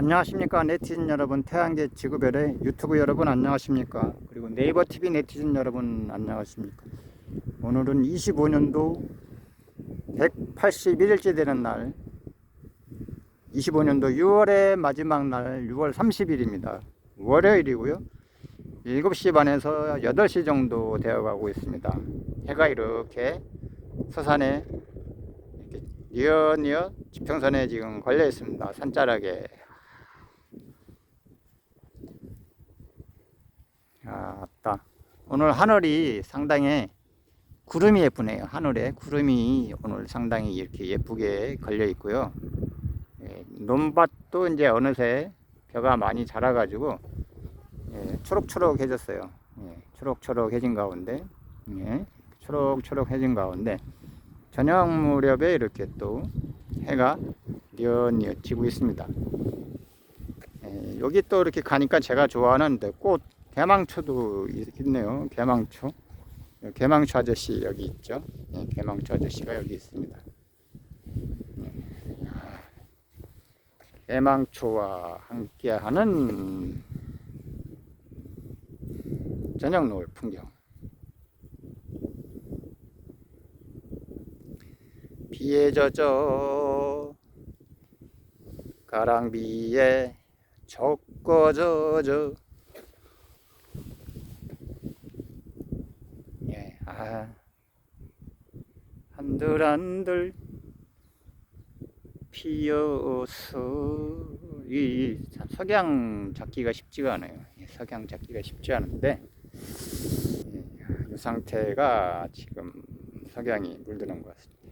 안녕하십니까 네티즌 여러분 태양계 지구별의 유튜브 여러분 안녕하십니까? 그리고 네이버 TV 네티즌 여러분 안녕하십니까? 오늘은 25년도 181일째 되는 날 25년도 6월의 마지막 날 6월 30일입니다. 월요일이고요. 7시 반에서 8시 정도 되어 가고 있습니다. 해가 이렇게 서산에 이렇게 뉘엿뉘엿 지평선에 지금 걸려 있습니다. 산자락에 아따 오늘 하늘이 상당히 구름이 예쁘네요. 하늘에 구름이 오늘 상당히 이렇게 예쁘게 걸려 있고요. 예, 논밭도 이제 어느새 벼가 많이 자라 가지고 예, 초록초록해졌어요. 예, 초록초록해진 가운데 예, 초록초록해진 가운데 저녁 무렵에 이렇게 또 해가 뉘엿뉘엿 지고 있습니다. 예, 여기 또 이렇게 가니까 제가 좋아하는 꽃 개망초도 있- 있네요. 개망초. 예, 개망초 아저씨 여기 있죠. 예, 개망초 아저씨가 여기 있습니다. 예. 아, 개망초와 함께하는 저녁 노을 풍경. 비에 젖어 가랑비에 젖거져져 예, 아, 한들한들 피어서 이참 석양 잡기가 쉽지가 않아요. 이 석양 잡기가 쉽지 않은데 예, 이 상태가 지금 석양이 물드는 것 같습니다.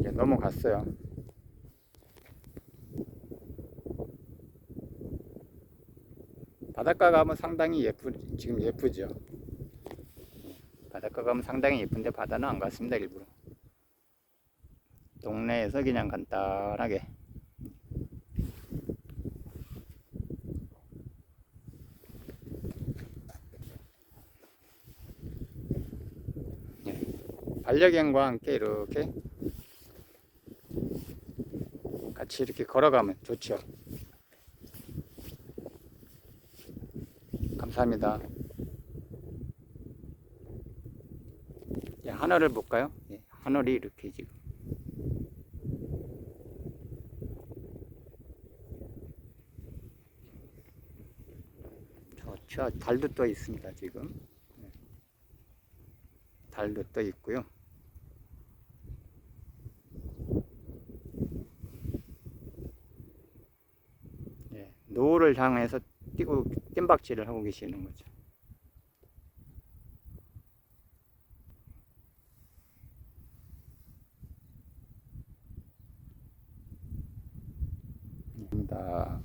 이제 넘어갔어요. 바닷가 가면 상당히 예쁘 지금 예쁘죠. 바닷가 가면 상당히 예쁜데 바다는 안 갔습니다 일부러. 동네에서 그냥 간단하게. 예, 반려견과 함께 이렇게 같이 이렇게 걸어가면 좋죠. 감사합니다 하늘을 볼까요? 예, 하늘이 이렇게 지금 좋죠. 달도 떠 있습니다 지금. 예. 달도 떠 있고요. 예, 노을을 향해서 뛰고 뜀박질을 하고 계시는 거죠. 입니다.